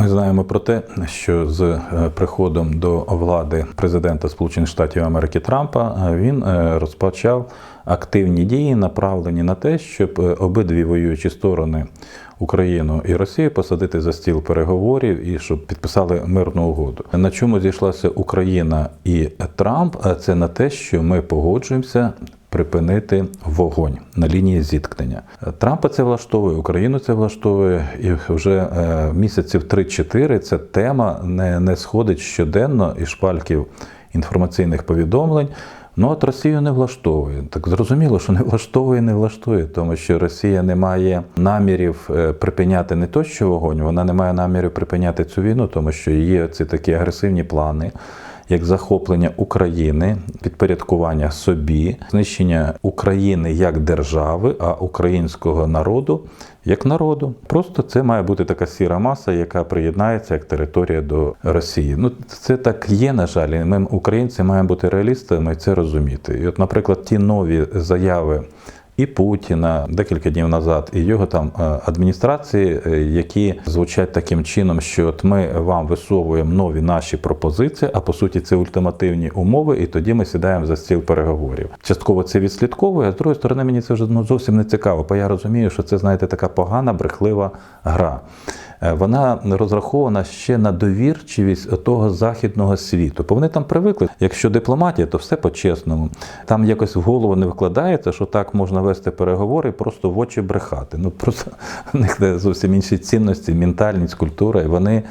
Ми знаємо про те, що з е, приходом до влади президента Сполучених Штатів Америки Трампа е, він е, розпочав активні дії, направлені на те, щоб обидві воюючі сторони Україну і Росію посадити за стіл переговорів і щоб підписали мирну угоду. На чому зійшлася Україна і Трамп? Це на те, що ми погоджуємося. Припинити вогонь на лінії зіткнення. Трампа це влаштовує, Україну це влаштовує, і вже е, місяців 3-4 ця тема не, не сходить щоденно із шпальків інформаційних повідомлень. Ну от Росію не влаштовує. Так зрозуміло, що не влаштовує, не влаштує, тому що Росія не має намірів е, припиняти не то, що вогонь, вона не має намірів припиняти цю війну, тому що є ці такі агресивні плани. Як захоплення України, підпорядкування собі, знищення України як держави, а українського народу як народу. Просто це має бути така сіра маса, яка приєднається як територія до Росії. Ну це так є, на жаль. Ми, українці, маємо бути реалістами і це розуміти. І, от, наприклад, ті нові заяви. І Путіна декілька днів назад, і його там е, адміністрації, е, які звучать таким чином, що от ми вам висовуємо нові наші пропозиції, а по суті це ультимативні умови, і тоді ми сідаємо за стіл переговорів. Частково це відслідковує, а з другої сторони, мені це вже ну, зовсім не цікаво, бо я розумію, що це знаєте така погана, брехлива гра. Е, Вона розрахована ще на довірчивість того західного світу. Бо вони там привикли. Якщо дипломатія, то все по-чесному. Там якось в голову не вкладається, що так можна вести переговори і просто в очі брехати. Ну просто в них зовсім інші цінності, ментальність, культура. І вони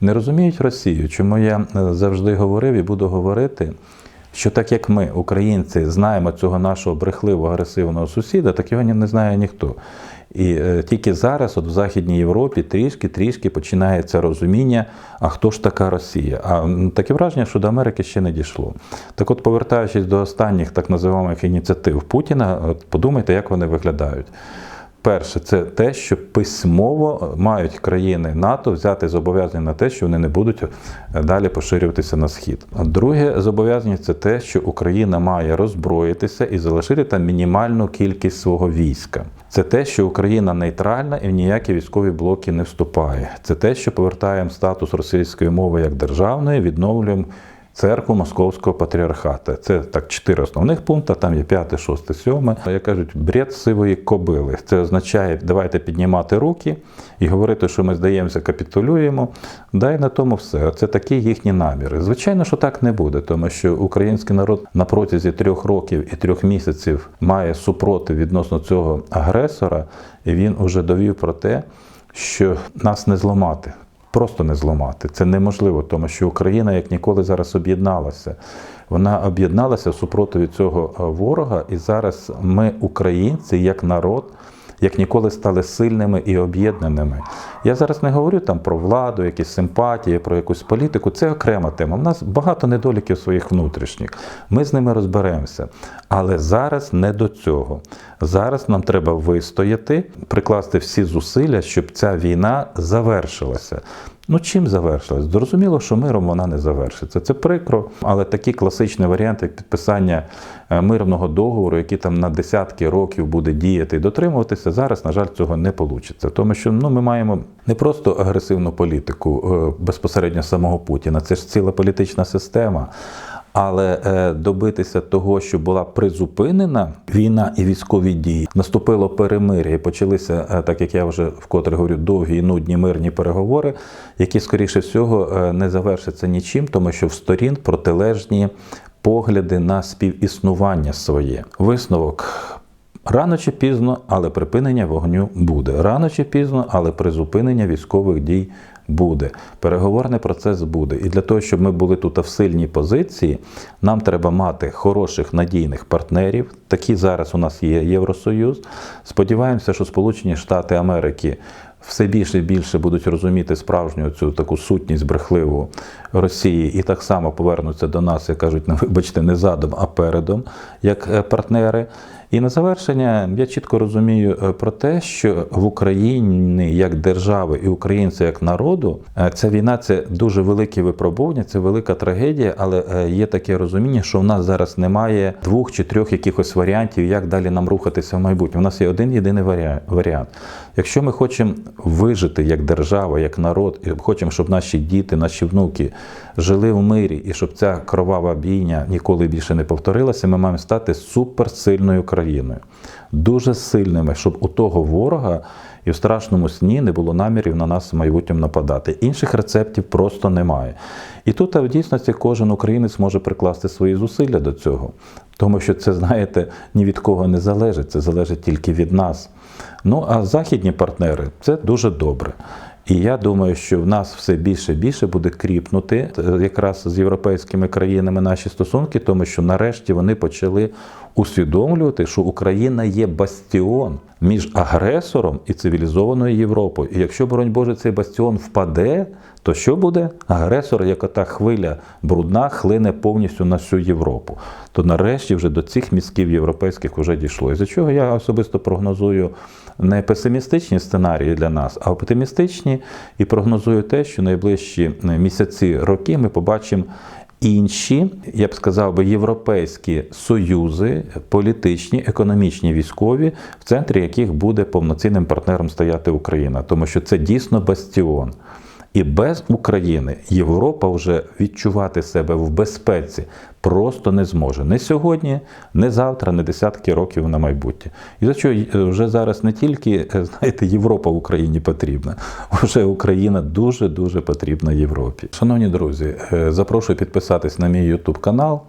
не розуміють Росію. Чому я е, завжди говорив і буду говорити. Що так як ми, українці, знаємо цього нашого брехливого агресивного сусіда, так його не знає ніхто. І е, тільки зараз, от в Західній Європі, трішки-трішки починається розуміння, а хто ж така Росія? А таке враження, що до Америки ще не дійшло. Так от, повертаючись до останніх так називаємо ініціатив Путіна, от подумайте, як вони виглядають. Перше, це те, що письмово мають країни НАТО взяти зобов'язання на те, що вони не будуть е, далі поширюватися на схід. А Друге зобов'язання це те, що Україна має роззброїтися і залишити там мінімальну кількість свого війська. Це те, що Україна нейтральна і в ніякі військові блоки не вступає. Це те, що повертаємо статус російської мови як державної, відновлюємо церкву Московського патріархата. Це так чотири основних пункти, там є п'яте, шосте, сьоме. Як кажуть, бред сивої кобили. Це означає, давайте піднімати руки і говорити, що ми здаємося, капітулюємо. Да і на тому все. Це такі їхні наміри. Звичайно, що так не буде, тому що український народ на протязі трьох років і трьох місяців має супротив відносно цього агресора, і він уже довів про те, що нас не зламати. Просто не зламати. Це неможливо, тому що Україна як ніколи зараз об'єдналася. Вона об'єдналася супротиві цього е, ворога, і зараз ми, українці, як народ, як ніколи стали сильними і об'єднаними. Я зараз не говорю там про владу, якісь симпатії, про якусь політику. Це окрема тема. У нас багато недоліків своїх внутрішніх. Ми з ними розберемося. Але зараз не до цього. Зараз нам треба вистояти, прикласти всі зусилля, щоб ця війна завершилася. Ну, чим завершилась? Зрозуміло, що миром вона не завершиться. Це прикро, але такі класичні варіанти, підписання е, мирного договору, який там на десятки років буде діяти і дотримуватися, зараз, на жаль, цього не вийде. Тому що ну, ми маємо не просто агресивну політику е, безпосередньо самого Путіна, це ж ціла політична система. Але е, добитися того, що була призупинена війна і військові дії, наступило перемир'я і почалися, е, так як я вже вкотре говорю, довгі і нудні мирні переговори, які, скоріше всього, е, не завершаться нічим, тому що в сторін протилежні погляди на співіснування своє. Висновок. Рано чи пізно, але припинення вогню буде. Рано чи пізно, але призупинення військових дій буде. Переговорний процес буде. І для того, щоб ми були тут в сильній позиції, нам треба мати хороших надійних партнерів. Такі зараз у нас є Євросоюз. Сподіваємося, що Сполучені Штати Америки. Все більше і більше будуть розуміти справжню цю таку сутність брехливу Росії і так само повернуться до нас, як кажуть, ну, вибачте, не задом, а передом, як е, партнери. І на завершення я чітко розумію е, про те, що в Україні як держави і українці як народу е, ця війна це дуже велике випробування, це велика трагедія, але е, є таке розуміння, що в нас зараз немає двох чи трьох якихось варіантів, як далі нам рухатися в майбутнє. У нас є один єдиний варіант. Якщо ми хочемо вижити як держава, як народ, і хочемо, щоб наші діти, наші внуки жили в мирі, і щоб ця кровава бійня ніколи більше не повторилася, ми маємо стати суперсильною країною, дуже сильними, щоб у того ворога і в страшному сні не було намірів на нас в майбутньому нападати. Інших рецептів просто немає. І тут а в дійсності кожен українець може прикласти свої зусилля до цього, тому що це, знаєте, ні від кого не залежить, це залежить тільки від нас. Ну а західні партнери це дуже добре. І я думаю, що в нас все більше і більше буде кріпнути е, якраз з європейськими країнами наші стосунки, тому що нарешті вони почали усвідомлювати, що Україна є бастіон між агресором і цивілізованою Європою. І якщо, боронь Боже, цей бастіон впаде, то що буде? Агресор, як ота хвиля брудна, хлине повністю на всю Європу. То нарешті вже до цих мізків європейських вже дійшло. І за чого я особисто прогнозую не песимістичні сценарії для нас, а оптимістичні, і прогнозую те, що найближчі місяці, роки ми побачимо. Інші, я б сказав би, європейські союзи, політичні, економічні, військові, в центрі яких буде повноцінним партнером стояти Україна, тому що це дійсно бастіон. І без України Європа вже відчувати себе в безпеці просто не зможе. Не сьогодні, не завтра, не десятки років на майбутнє. І за що е, вже зараз не тільки е, знаєте, Європа Україні потрібна, вже Україна дуже дуже потрібна Європі. Шановні друзі, е, запрошую підписатись на мій YouTube канал.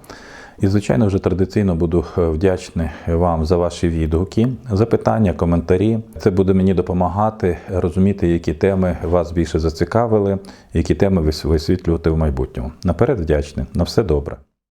І, звичайно, вже традиційно буду е, вдячний вам за ваші відгуки, запитання, коментарі. Це буде мені допомагати розуміти, які теми вас більше зацікавили, які теми ви висвітлювати в майбутньому. Наперед вдячний. На все добре.